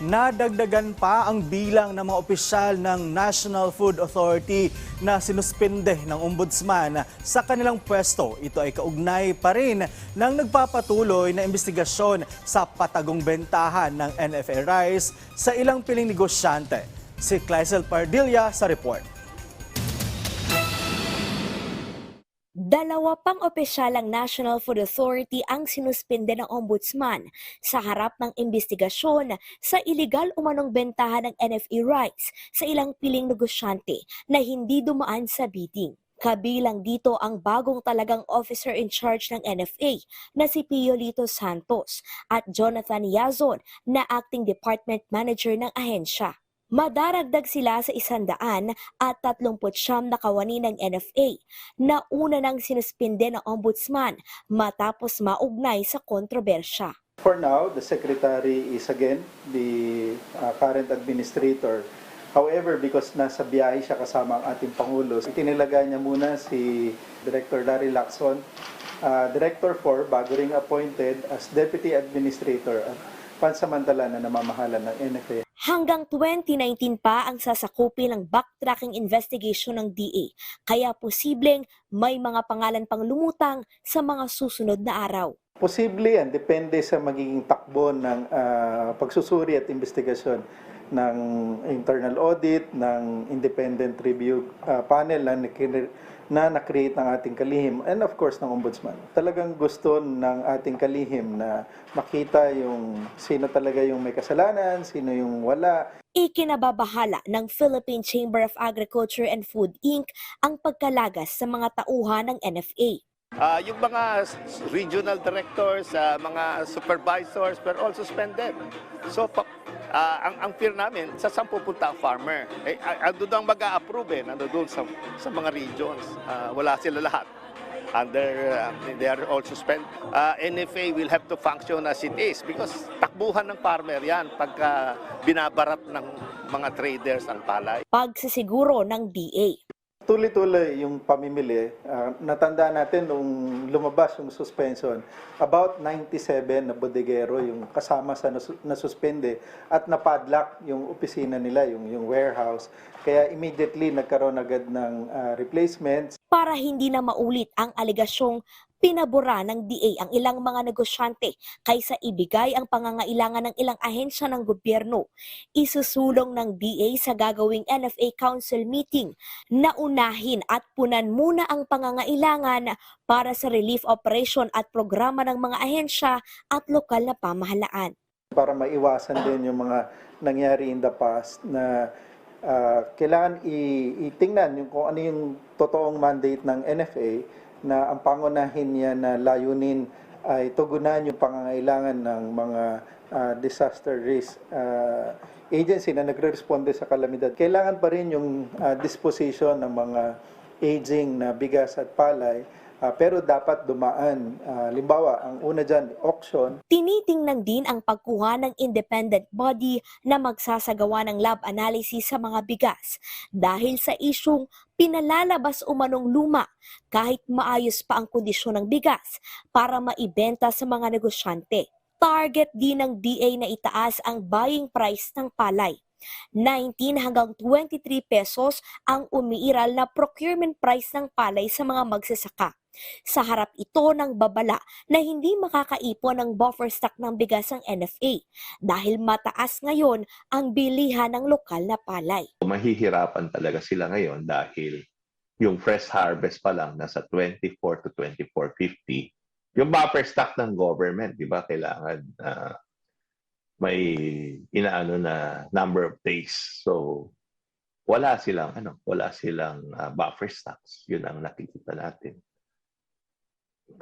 Nadagdagan pa ang bilang ng mga opisyal ng National Food Authority na sinuspinde ng ombudsman sa kanilang pwesto. Ito ay kaugnay pa rin ng nagpapatuloy na investigasyon sa patagong bentahan ng NFA rice sa ilang piling negosyante. Si Clysel Pardilla sa report. Dalawa pang opisyal ng National Food Authority ang sinuspinde ng ombudsman sa harap ng investigasyon sa iligal umanong bentahan ng NFE rights sa ilang piling negosyante na hindi dumaan sa bidding. Kabilang dito ang bagong talagang officer in charge ng NFA na si Pio Lito Santos at Jonathan Yazon na acting department manager ng ahensya. Madaragdag sila sa isandaan at 39 na kawani ng NFA na una nang sinuspinde ng ombudsman matapos maugnay sa kontrobersya. For now, the secretary is again the uh, current administrator. However, because nasa biyahe siya kasama ang ating Pangulo, itinilagay niya muna si Director Larry Lacson, uh, Director 4, bago ring appointed as Deputy Administrator at pansamantala na namamahala ng NFA. Hanggang 2019 pa ang sasakupin ng backtracking investigation ng DA, kaya posibleng may mga pangalan pang lumutang sa mga susunod na araw. Posible yan, depende sa magiging takbo ng ah, pagsusuri at investigasyon ng internal audit, ng independent review ah, panel na, na na-create ng ating kalihim, and of course ng ombudsman. Talagang gusto ng ating kalihim na makita yung sino talaga yung may kasalanan, sino yung wala, Ikinababahala ng Philippine Chamber of Agriculture and Food Inc. ang pagkalagas sa mga tauhan ng NFA. Ah, yung mga regional directors, ah, mga supervisors were all suspended. So, ah, ang, ang fear namin, sa saan pupunta ang farmer? Eh, ando ang mag-a-approve eh, nando doon sa, sa mga regions. Ah, wala sila lahat. Under, ah, they are all suspended. Ah, NFA will have to function as it is because takbuhan ng farmer yan pagka binabarat ng mga traders ang palay. Pagsisiguro ng DA. Tuloy-tuloy yung pamimili. Ah, natanda natin nung lumabas yung suspension, about 97 na bodegero yung kasama sa nasu- nasuspende at napadlock yung opisina nila, yung, yung warehouse. Kaya immediately nagkaroon agad ng ah, replacements. para hindi na maulit ang aligasyong pinabura ng DA ang ilang mga negosyante kaysa ibigay ang pangangailangan ng ilang ahensya ng gobyerno. Isusulong ng DA sa gagawing NFA Council meeting na unahin at punan muna ang pangangailangan para sa relief operation at programa ng mga ahensya at lokal na pamahalaan. para maiwasan din yung mga nangyari in the past na ah, kailangan itingnan yung kung ano yung totoong mandate ng NFA na ang pangunahin niya na layunin ay tugunan yung pangangailangan ng mga ah, disaster risk ah, agency na nagre-responde sa kalamidad. Kailangan pa rin yung ah, disposition ng mga aging na bigas at palay ah, pero dapat dumaan. Ah, limbawa, ang una dyan, auction, Tinitingnan din ang pagkuha ng independent body na magsasagawa ng lab analysis sa mga bigas dahil sa isyong pinalalabas umanong luma kahit maayos pa ang kondisyon ng bigas para maibenta sa mga negosyante. Target din ng DA na itaas ang buying price ng palay. 19 hanggang 23 pesos ang umiiral na procurement price ng palay sa mga magsasaka. Sa harap ito ng babala na hindi makakaipon ng buffer stock ng bigas ng NFA dahil mataas ngayon ang bilihan ng lokal na palay. mahihirapan talaga sila ngayon dahil yung fresh harvest pa lang nasa 24 to 24.50. Yung buffer stock ng government, di ba, kailangan ah, may inaano na number of days. So wala silang ano, wala silang ah, buffer stocks. Yun ang nakikita natin.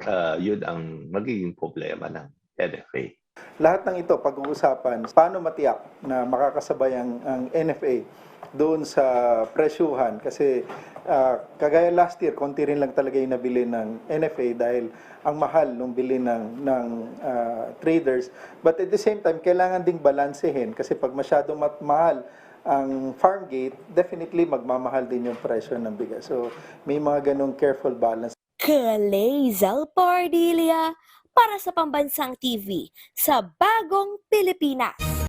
Ah, yun ang magiging problema ng NFA. Lahat ng ito pag-uusapan, paano matiyak na makakasabay ang, ang NFA doon sa presyuhan kasi ah, kagaya last year, konti rin lang talaga yung nabili ng NFA dahil ang mahal nung bili ng, ng ah, traders. But at the same time, kailangan ding balansehin kasi pag masyadong mat- mahal ang farm gate, definitely magmamahal din yung presyo ng bigas. So may mga ganong careful balance. Kalezal Pardilia para sa Pambansang TV sa Bagong Pilipinas.